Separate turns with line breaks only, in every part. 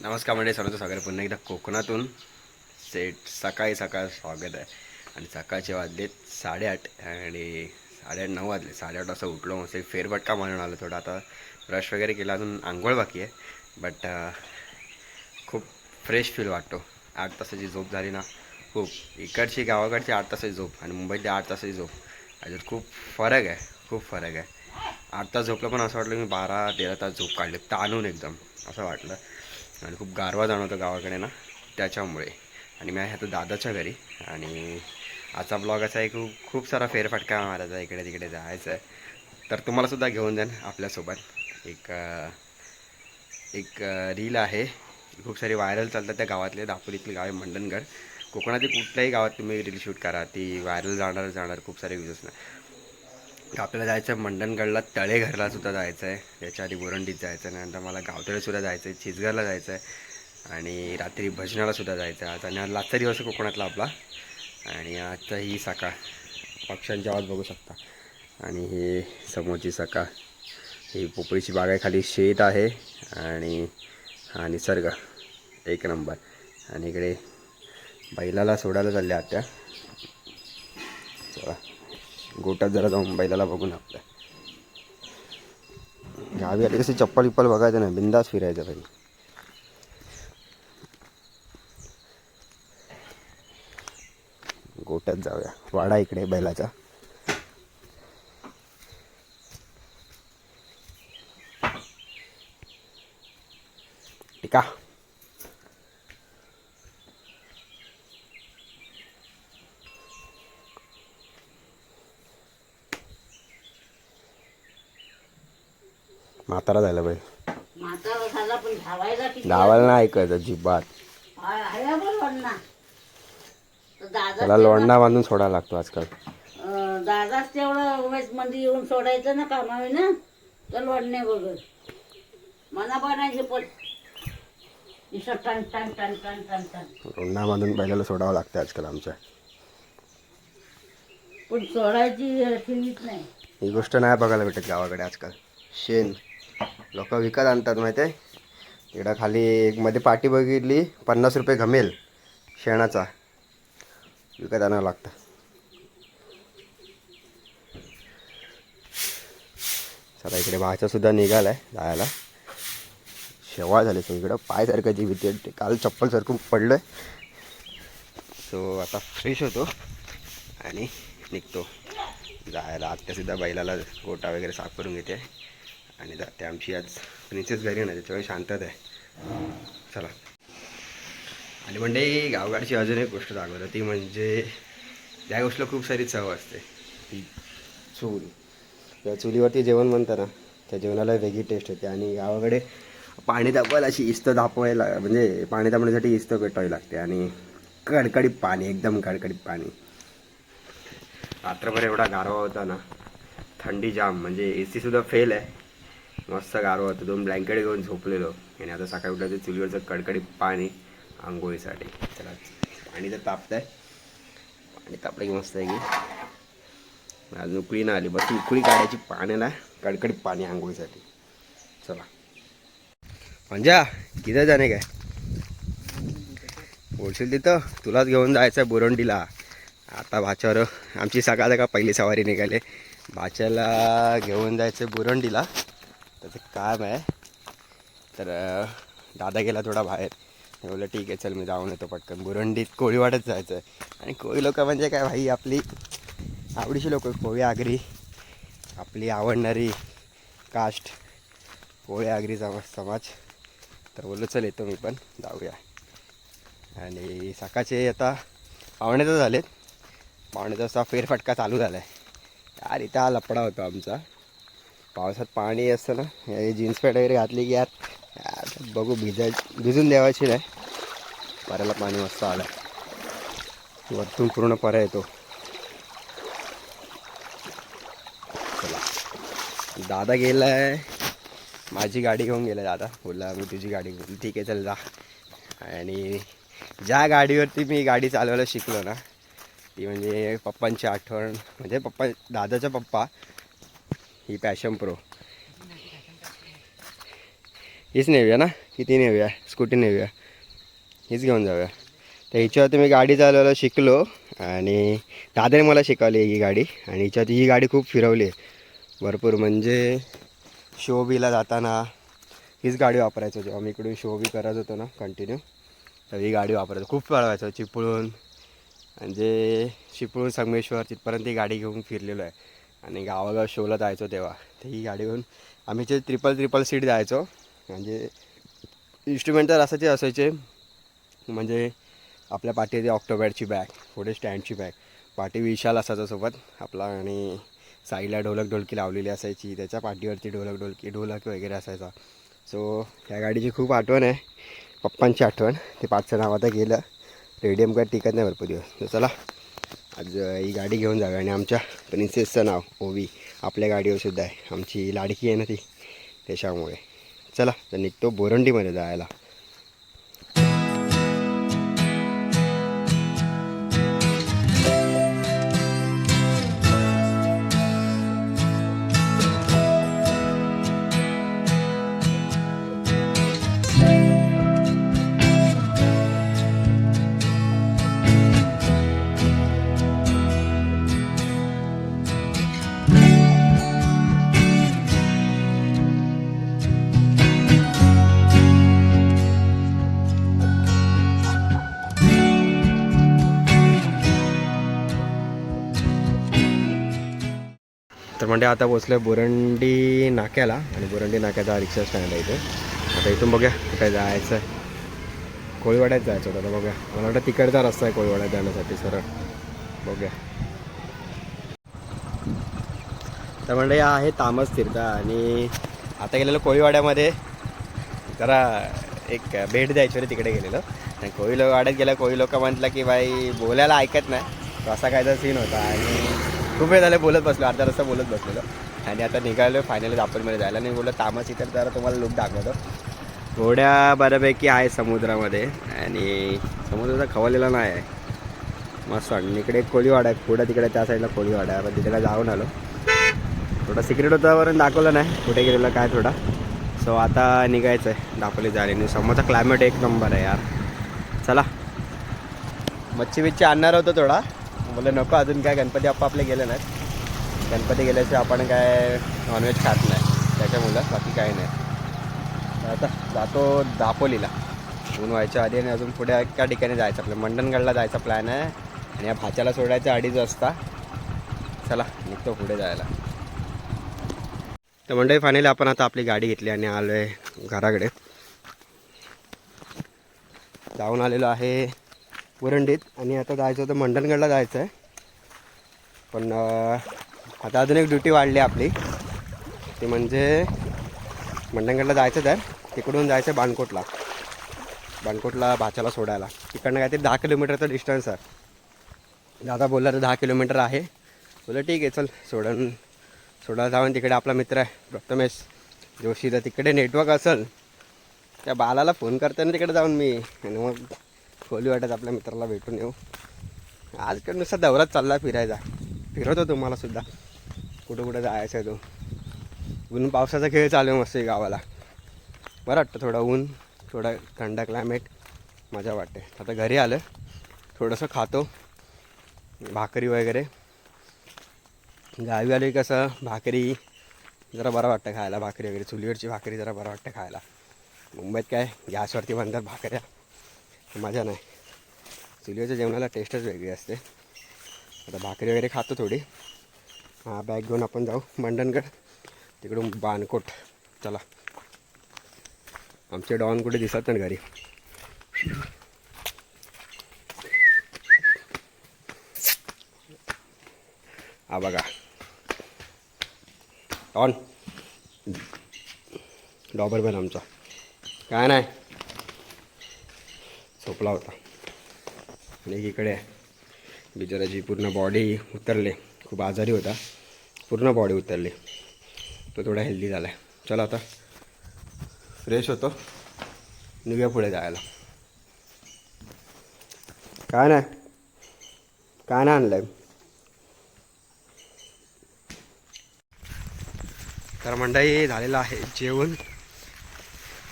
नमस्कार म्हणजे सर्वांचं स्वागत पुन्हा एकदा कोकणातून. सेट सकाळी सकाळ स्वागत आहे. आणि सकाळचे वाजलेत साडेआठ आणि साडेआठ नऊ वाजले. साडेआठ वाजता उठलो मस्त फेरबटका फेरफटका मारून आलो थोडा. आता ब्रश वगैरे केला अजून आंघोळ बाकी आहे. बट uh, खूप फ्रेश फील वाटतो. आठ तासाची झोप झाली ना खूप. इकडची गावाकडची आठ तासाची झोप आणि मुंबईतली आठ तासाची झोप. याच्यात खूप फरक आहे खूप फरक आहे. आठ तास झोपलं पण असं वाटलं मी बारा तेरा तास झोप काढले. ताणून एकदम. असं वाटलं. आणि खूप गारवा जाणवतो गावाकडे ना त्याच्यामुळे. आणि मी आहे आता दादाच्या घरी. आणि आजचा ब्लॉग असा आहे खूप खूप सारा फेरफटका मारायचा इकडे तिकडे जायचं आहे तर तुम्हाला सुद्धा घेऊन जाईन आपल्यासोबत. एक एक रील आहे. खूप सारी व्हायरल चालतात त्या गावातले दापोलीतले गाव आहे मंडणगड कोकणातील कुठल्याही गावात तुम्ही रील शूट करा. ती व्हायरल जाणार जाणार खूप सारे व्ह्यूज असणार. आपल्याला जायचं आहे मंडणगडला तळेघरला सुद्धा जायचं आहे याच्या आधी बोरंडीत जायचं आहे नंतर मला गावतळेसुद्धा जायचं आहे चिचघरला जायचं आहे आणि रात्री भजनाला सुद्धा जायचं आहे आज आणि आज दिवस कोकणातला आपला. आणि आजचा ही सकाळ. पक्ष्यांची आवाज बघू शकता. आणि हे समोरची सकाळ. ही पोपळीची बाग आहे खाली शेत आहे. आणि हा निसर्ग. एक नंबर. आणि इकडे बैलाला सोडायला चालल्या आत्या. चला. गोटात जरा जाऊन बैलाला बघून आपल्या गावी आले कशी चप्पल विप्पल बघायचं नाही बिंदास फिरायचं भाई गोट्यात जाऊया वाडा इकडे बैलाचा. टिका. म्हातारा झाला बाई.
म्हातारा झाला पण धावायला किती
गावाला नाही ऐकायचं अजिबात.
आहे आहे बरं लोणना तर दादा
त्याला लोंडा बांधून सोडायला लागतो आजकाल.
अं, दादाच तेवढं उमेशमध्ये येऊन सोडायचं ना कामावी ना तर लोणणे बघत मना बनायचे पण. नुसतं टन टन टन टन टन टन
लोंडा बांधून बैलाला सोडावं लागतं आजकाल आमच्या.
पण सोडायची ठेवीच नाही.
ही गोष्ट नाही बघायला भेटत गावाकडे आजकाल. शेण. लोक विकत आणतात माहिती आहे? इकडं खाली एक मध्ये पाटी बघितली पन्नास रुपये घमेल शेणाचा. विकत आणावं लागतं. चला इकडे भाचा सुद्धा निघाला आहे जायला. शेवाळ झाले सगळीकडं इकडं. पायसारखं जी भीती वाटते काल चप्पल सरकून पडलं सो आता फ्रेश होतो आणि निघतो. जायला. आत्यासुद्धा बैलाला गोटा वगैरे साफ करून घेते. आणि जाते आमची आज प्रिन्सेस घरी ना त्याच्यामुळे शांतता आहे. चला. आणि म्हणजे गावगाडची अजून एक गोष्ट दाखवत ती म्हणजे त्या गोष्टीला खूप सारी चव असते. ती चूल. त्या चुलीवरती जेवण म्हणतं ना त्या जेवणाला वेगळी टेस्ट येते आणि गावाकडे पाणी दाबवायला अशी इस्त दापवायला म्हणजे पाणी दाबण्यासाठी इस्त पेटवावी लागते आणि कडकडीत पाणी एकदम कडकडीत पाणी. रात्रभर एवढा गारवा होता ना थंडी जाम म्हणजे ए सुद्धा फेल आहे. मस्त गारवा होतं. दोन ब्लँकेट घेऊन झोपलेलो. आणि आता सकाळी उठलं तर चुलीवरचं कडकडीत पाणी आंघोळीसाठी. चला. पाणी तर तापत आहे पाणी तापलं की मस्त आहे की. आज उकळी ना आली. बस उकळी काढायची पाण्याला कडकडीत पाणी आंघोळीसाठी. चला. म्हणजे किती जाणे काय? बोलशील तिथं? तुलाच घेऊन जायचं आहे बोरंडीला. आता भाच्यावर आमची सकाळ सकाळ पहिली सवारी निघाली. भाच्याला घेऊन जायचं आहे बुरंडीला. त्याचं काम आहे. तर दादा गेला थोडा बाहेर. मी बोललं ठीक आहे चल मी जाऊन येतो पटकन. बुरंडीत कोळी वाटत जायचं. आहे आणि कोळी लोक म्हणजे काय भाई आपली आवडीची लोक कोळी आगरी आपली आवडणारी कास्ट कोळी आगरी समाज समाज. तर बोललो चल येतो मी पण जाऊया. आणि सकाळचे आता पावणेचं झालेत. पावणेचा असा फेरफटका चालू झाला आहे यार इथं हा लपडा होता आमचा. पावसात पाणी असतं ना हे जीन्स पॅन्ट वगैरे घातली की यार यार बघू भिजाय भिजून द्यावायची नाही. पऱ्याला पाणी मस्त आलं. वरतून पूर्ण पऱ्या येतो. चला. दादा गेला आहे माझी गाडी घेऊन गेला दादा. बोलला मी तुझी गाडी घेऊन ठीक आहे चल जा. आणि ज्या गाडीवरती मी गाडी चालवायला शिकलो ना ती म्हणजे पप्पांची आठवण म्हणजे पप्पा दादाचा पप्पा ही पॅशन प्रो हीच नेऊया ना? किती नेऊया? स्कूटी नेऊया. हीच घेऊन जाऊया. तर हिच्यावरती मी गाडी चालवायला शिकलो आणि दादाने मला शिकवली ही गाडी आणि हिच्यावरती ही गाडी खूप फिरवली. आहे भरपूर म्हणजे शोबीला जाताना हीच गाडी वापरायचो जेव्हा. मी इकडून शोबी करत होतो ना कंटिन्यू तर ही गाडी वापरायचो. खूप पळवायचो चिपळूण म्हणजे चिपळूण संगमेश्वर तिथपर्यंत ही गाडी घेऊन फिरलेलो आहे. आणि गावागाव शोला जायचो तेव्हा. ते ही गाडी घेऊन आम्ही जे ट्रिपल ट्रिपल सीट जायचो. म्हणजे इन्स्ट्रुमेंट तर असायचे असायचे. म्हणजे आपल्या पाठीची ऑक्टोबॅडची बॅग पुढे स्टँडची बॅग पाठी विशाल असायचा सोबत आपला आणि साईडला ढोलक ढोलकी लावलेली असायची. त्याच्या पाठीवरती ढोलक ढोलकी ढोलक वगैरे असायचा. सो त्या गाडीची खूप आठवण आहे. पप्पांची आठवण. ते पाचचं नाव आता गेलं. रेडियम काय टिकत नाही भरपूर दिवस. तर चला. आज ही गाडी घेऊन जाऊया आणि आमच्या प्रिन्सेसचं नाव ओवी आपल्या गाडीवर सुद्धा आहे. आमची लाडकी आहे ना ती त्याच्यामुळे. चला तर निघतो बोरंडीमध्ये जायला. म्हणजे आता पोचलो बोरंडी नाक्याला आणि बोरंडी नाक्याचा रिक्षा स्टँड आहे इथे. आता इथून बघूया कुठे जायचं आहे कोळीवाड्यात जायचं होतं आता बघूया. मला वाटतं तिकडचा रस्ता आहे कोळीवाड्यात जाण्यासाठी सरळ. बघूया. तर म्हणजे हा आहे तामस तीर्थ आणि आता गेलेलो कोळीवाड्यामध्ये. जरा एक भेट द्यायची होती तिकडे गेलेलो. आणि कोळी लोक वाड्यात गेल्या कोळी लोक म्हटलं की बाई बोलायला ऐकत नाही. तो असा कायदा सीन होता आणि खूप वेळ झाले बोलत बसलो अर्धा रस्ता बोलत बसलेलो. आणि आता निघालो फायनली दापोलीमध्ये जायला. नाही बोललो तामस इतर तर तुम्हाला लुक दाखवतो. घोड्या बऱ्यापैकी आहे समुद्रामध्ये. आणि समुद्राचा खवलेला नाही आहे. मस्त आणि इकडे एक कोळीवाडा आहे. पुढे तिकडे त्या साईडला कोळीवाडा आहे. पण तिकडे जाऊन आलो. थोडा सिक्रेट होता वरून दाखवलं नाही. कुठे गेलेलं काय थोडा. सो आता निघायचं आहे दापोली जायला. आणि समोरचा क्लायमेट एक नंबर आहे यार. चला. मच्छी बिच्छी आणणार होतं थोडा. बोललं नको अजून काय गणपती अप्पा आपले गेले नाहीत. गणपती गेल्याशिवाय आपण काय नॉनव्हेज खात नाही. त्याच्यामुळं बाकी काही नाही. आता जातो दापोलीला. ऊन व्हायच्या आधी आणि अजून पुढे एका ठिकाणी जायचं आपलं. मंडणगडला जायचा प्लॅन आहे. आणि या भाच्याला सोडायचं अडीच वाजता चला निघतो पुढे जायला. तर मंडळी फायनली आपण आता आपली गाडी घेतली आणि आलो आहे घराकडे. जाऊन आलेलो आहे पुरंडीत आणि आता जायचं होतं मंडणगडला जायचं आहे. पण आता अजून एक ड्युटी वाढली आपली. ती म्हणजे मंडणगडला जायचं तर तिकडून जायचं आहे बाणकोटला. बाणकोटला भाच्याला सोडायला. तिकडनं काहीतरी दहा किलोमीटरचं डिस्टन्स आहे. दादा बोलला तर दहा किलोमीटर आहे. बोला ठीक आहे चल सोडून सोडायला जाऊन तिकडे आपला मित्र आहे प्रथमेश जोशी तर तिकडे नेटवर्क असेल त्या बालाला फोन करताना तिकडे जाऊन मी. आणि मग खोली वाटत आपल्या मित्राला भेटून येऊ. आजकाल नुसता दौराच चालला फिरायचा. फिरवतो तुम्हाला सुद्धा. कुठं कुठं जायचं आहे तो. ऊन पावसाचा खेळ चालू आहे मस्त गावाला. बरं वाटतं थोडं ऊन थोडं थंड क्लायमेट मजा वाटते. आता घरी आलं. थोडंसं खातो. भाकरी वगैरे. गावी आली कसं? भाकरी जरा बरं वाटतं खायला. भाकरी वगैरे. चुलीवरची भाकरी जरा बरं वाटतं खायला. मुंबईत काय? गॅसवरती बनतात भाकऱ्या. मजा नाही. चुलीवरच्या जेवणाला टेस्टच वेगळी असते. आता भाकरी वगैरे खातो थोडी. हा बॅग घेऊन आपण जाऊ. मंडणगड तिकडून बाणकोट. चला. आमचे डॉन कुठे दिसत नाही घरी. हा बघा. डॉन. डॉबर बन आमचा. काय नाही. झोपला होता. आणि इकडे बिचाराची पूर्ण बॉडी उतरले. खूप आजारी होता. पूर्ण बॉडी उतरली. तो थोडा हेल्दी झाला आहे चला आता फ्रेश होतो. निघूया पुढे जायला. काय नाही. काय नाही आणलं तर मंडळी झालेलं आहे जेवण.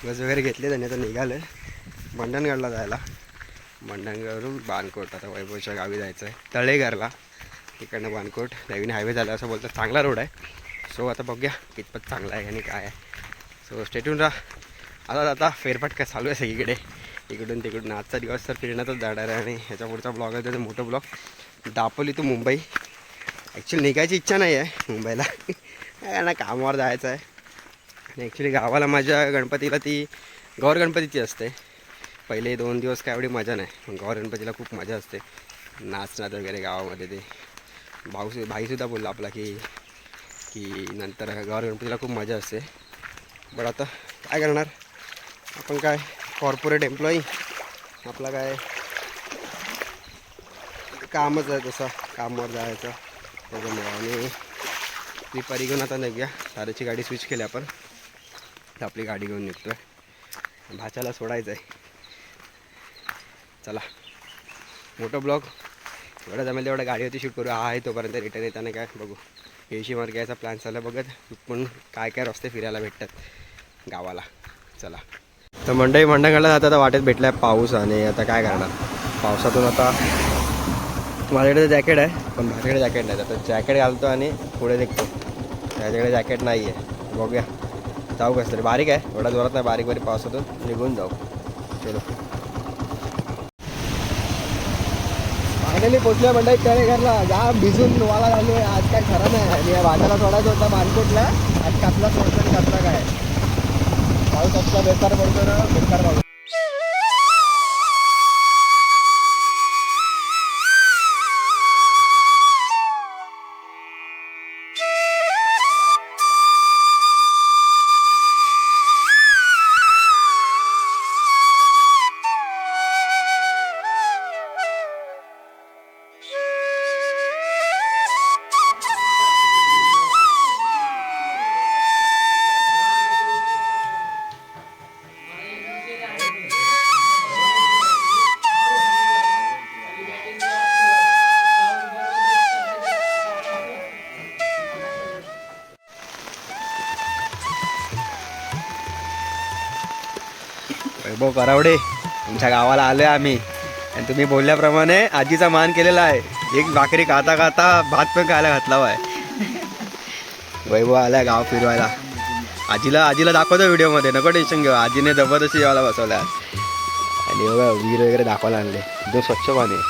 बस वगैरे घेतले त्याने आता निघालं. मंडणगडला जायला. मंडणगडवरून बाणकोट आता वैभवच्या गावी जायचं आहे तळेघरला. तिकडनं बाणकोट नवीन हायवे झाला असं बोलतात. चांगला रोड आहे. सो आता बघूया कितपत चांगला आहे आणि काय आहे. सो स्टेटून राहा. आता आता फेरफटका चालू आहे सगळीकडे. इकडून तिकडून. आजचा दिवस तर फिरण्यातच जाणार आहे आणि ह्याच्या पुढचा ब्लॉग आहे त्याचा मोठा blog Dapoli to Mumbai. Actually निघायची इच्छा नाही आहे मुंबईला. ना कामावर जायचं आहे. आणि ॲक्च्युली गावाला माझ्या गणपतीला ती गौर गणपतीची असते. पहिले दोन दिवस काय एवढी मजा नाही. पण गौर गणपतीला खूप मजा असते. नाचण्यात वगैरे गावामध्ये ते. भाऊ भाईसुद्धा बोलला आपला की की नंतर गौरगणपतीला खूप मजा असते. बट आता काय करणार? आपण काय कॉर्पोरेट एम्प्लॉई आपला काय कामच आहे तसं. कामावर जायचं. त्याच्यामुळे आणि ती परी घेऊन आता निघूया. तारेची गाडी स्विच केली आपण. आपली गाडी घेऊन निघतो आहे भाच्याला सोडायचं आहे चला मोठं ब्लॉग एवढं जमेल एवढं गाडी होती शूट करू. हा आहे तोपर्यंत रिटर्न येताना काय बघू. येशी मार्ग यायचा प्लॅन चालला बघत पण काय काय रस्ते फिरायला भेटतात गावाला. चला. तर मंडई मंडळाला जाता आता वाटेत भेटलाय पाऊस आणि आता काय करणार? पावसातून आता माझ्याकडे जॅकेट आहे पण माझ्याकडे जॅकेट नाही. आता जॅकेट घालतो आणि पुढे निघतो. त्याच्याकडे जॅकेट नाही आहे बघूया. जाऊ कसं तरी. बारीक आहे. एवढा जोरात नाही बारीक बारीक पावसातून निघून जाऊ. चलो. फायनली पोचल्या मंडई तळे घरला. जा भिजून वाला झाले आज काय खरं नाही. आणि या सोडायचं होता मार्केटला आज कापला सोडतो आणि कापला काय? पाऊस असला बेकार पडतो ना बेकार पाऊस. वैभव करावडे तुमच्या गावाला आलोय आम्ही. आणि तुम्ही बोलल्याप्रमाणे आजीचा मान केलेला आहे. एक भाकरी खाता खाता भात पण खायला घातला आहे वैभव आलाय गाव फिरवायला. आजीला आजीला दाखवतो व्हिडिओमध्ये. नको टेन्शन घेऊ. आजीने जबरदस्ती जेवायला बसवला आणि बघा विहीर वगैरे दाखवायला आणले. एकदम स्वच्छ पाणी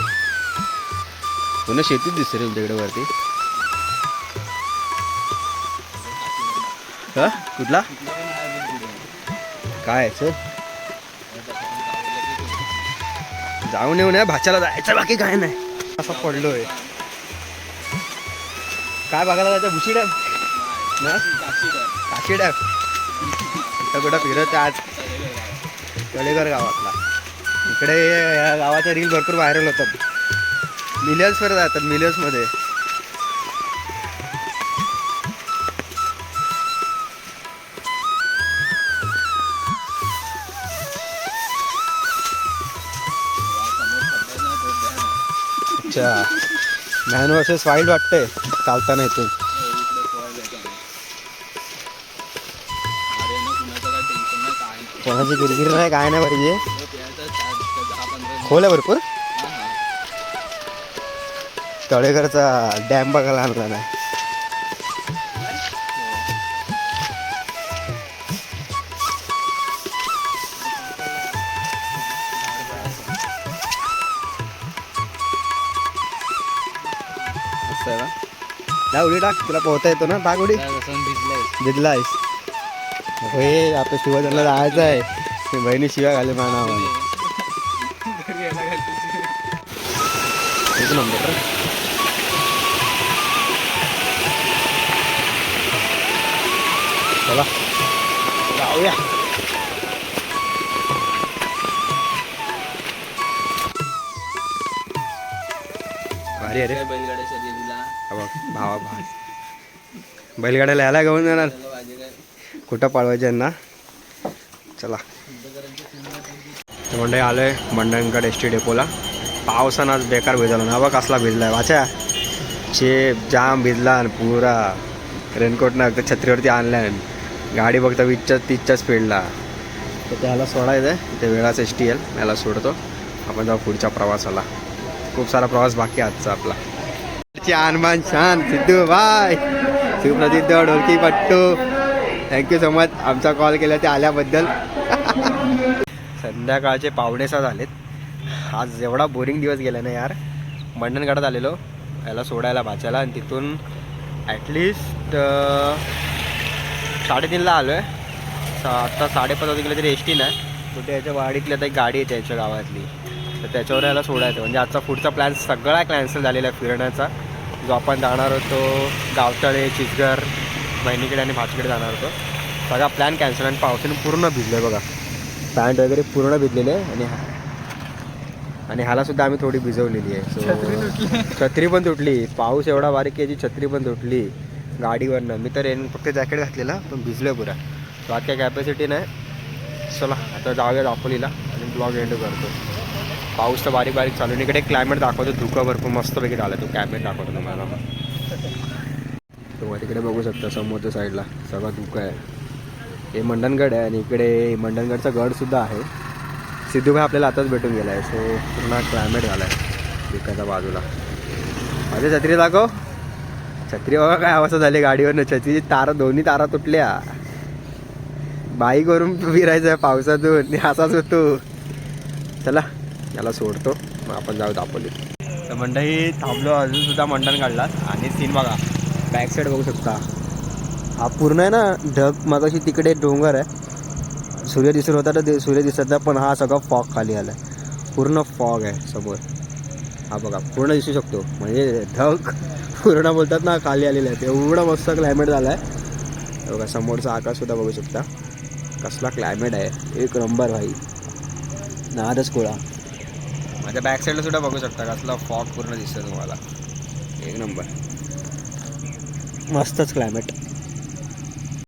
पुन्हा शेतीच दिसते रे तुमच्याकडे वरती. हा? कुठला? काय सर जाऊन येऊ नये भाच्याला जायचं बाकी काय नाही. असं पडलोय. काय बघायला जायचं भुशी डॅम? काशी डॅम. इथं कुठं फिरत आहे आज? तळेघर गावातला. इकडे या गावाच्या रील भरपूर व्हायरल होतात. मिलियन्सवर जातात मिलियन्समध्ये अच्छा. मॅन वर्सेस वाईल्ड वाटतंय चालताना इथून. कोणाची गिरगिर नाही काय नाही पाहिजे खोल आहे भरपूर. तळेकरचा डॅम बघायला आणला नाही. दहा उडी टाक तुला पोहता येतो ना. टाक उडी. भिजला आहेस हे आता शिवाजीला जायचं आहे. बहिणी शिव्या घाले माना एक नंबर. चला. जाऊया. भारी अरे बघ भावा भा बैलगाड्याला यायला घेऊन जाणार. कुठं पाळवायचे यांना? चला. मंडई आलोय मंडणगड एस टी डेपोला. पावसानं आज बेकार भिजला ना बघ कसला भिजलाय. वाचा. चे जाम भिजला आणि पुरा. रेनकोटनं अगदी छत्रीवरती आणलाय गाडी बघता वीसच्याच तीसच्या स्पीडला. तर त्याला सोडायचं आहे ते वेळाच एस टी एल याला सोडतो. आपण जाऊ पुढच्या प्रवासाला. खूप सारा प्रवास बाकी आजचा आपला. हनुमान छान सिद्धू बाय सुप्रसिद्ध ढोलकी पट्टू. थँक्यू सो मच आमचा कॉल केला ते आल्याबद्दल. संध्याकाळचे पावणेसा झालेत. आज एवढा बोरिंग दिवस गेला ना यार. मंडणगडात आलेलो. याला सोडायला वाचायला. आणि तिथून ॲटलिस्ट साडेतीनला आलो आहे आत्ता साडेपाच वाजता गेलं तरी एस टी नाही कुठे याच्या वाडीतली आता एक गाडी आहे त्याच्या गावातली. तर त्याच्यावर याला सोडायचं. म्हणजे आजचा पुढचा प्लॅन सगळा कॅन्सल झालेला आहे फिरण्याचा. जो आपण जाणार होतो गावतळे चिचघर बहिणीकडे आणि भाचकडे जाणार होतो. सगळा प्लॅन कॅन्सल आणि पावसाने पूर्ण भिजलं आहे बघा. पॅन्ट वगैरे पूर्ण भिजलेले आणि आणि ह्याला सुद्धा आम्ही थोडी भिजवलेली आहे. सो छत्री पण तुटली. पाऊस एवढा बारीक आहे जी छत्री पण तुटली. गाडीवरनं. मी तर रेन फक्त जॅकेट घातलेला पण भिजलोय पुरा. बाकी काय कॅपॅसिटी नाही. चला आता जाऊया दापोलीला आणि ब्लॉग एंड करतो. पाऊस तर बारीक बारीक चालू आहे. इकडे क्लायमेट दाखवतो धुकं भरपूर मस्तपैकी झालं तो क्लायमेट दाखवतो तुम्हाला. तुम्हाला तिकडे बघू शकता समोरच्या साईडला सगळं धुकं आहे. हे मंडणगड आहे आणि इकडे मंडणगडचा गडसुद्धा आहे. सिद्धूभाई आपल्याला आताच भेटून गेला आहे. सो पूर्ण क्लायमेट झाला आहे. धुक्याच्या बाजूला. माझ्या छत्री दाखव. छत्री बघा काय अवस्था झाली गाडीवरनं. छत्री तारा दोन्ही तारा तुटल्या. बाईकवरून फिरायचं आहे पावसातून. असाच होतो. चला. याला सोडतो. मग आपण जाऊ दापोली तर मंडळी थांबलो अजून सुद्धा मंडण काढला आणि सीन बघा. बॅक साईड बघू शकता. हा पूर्ण आहे ना ढग मगाशी तिकडे डोंगर आहे. सूर्य दिसत होता तर ते सूर्य दिसत नाही पण हा सगळा फॉग खाली आला आहे पूर्ण फॉग आहे समोर. हा बघा पूर्ण दिसू शकतो. म्हणजे ढग पूर्ण बोलतात ना खाली आलेले आहेत. एवढं मस्त क्लायमेट झालं आहे बघा समोरचा आकाशसुद्धा बघू शकता. कसला क्लायमेट आहे. एक नंबर भाई. नादच कोळा. माझ्या बॅक साईडला सुद्धा बघू शकता कसला फॉग पूर्ण दिसतं तुम्हाला. एक नंबर मस्तच क्लायमेट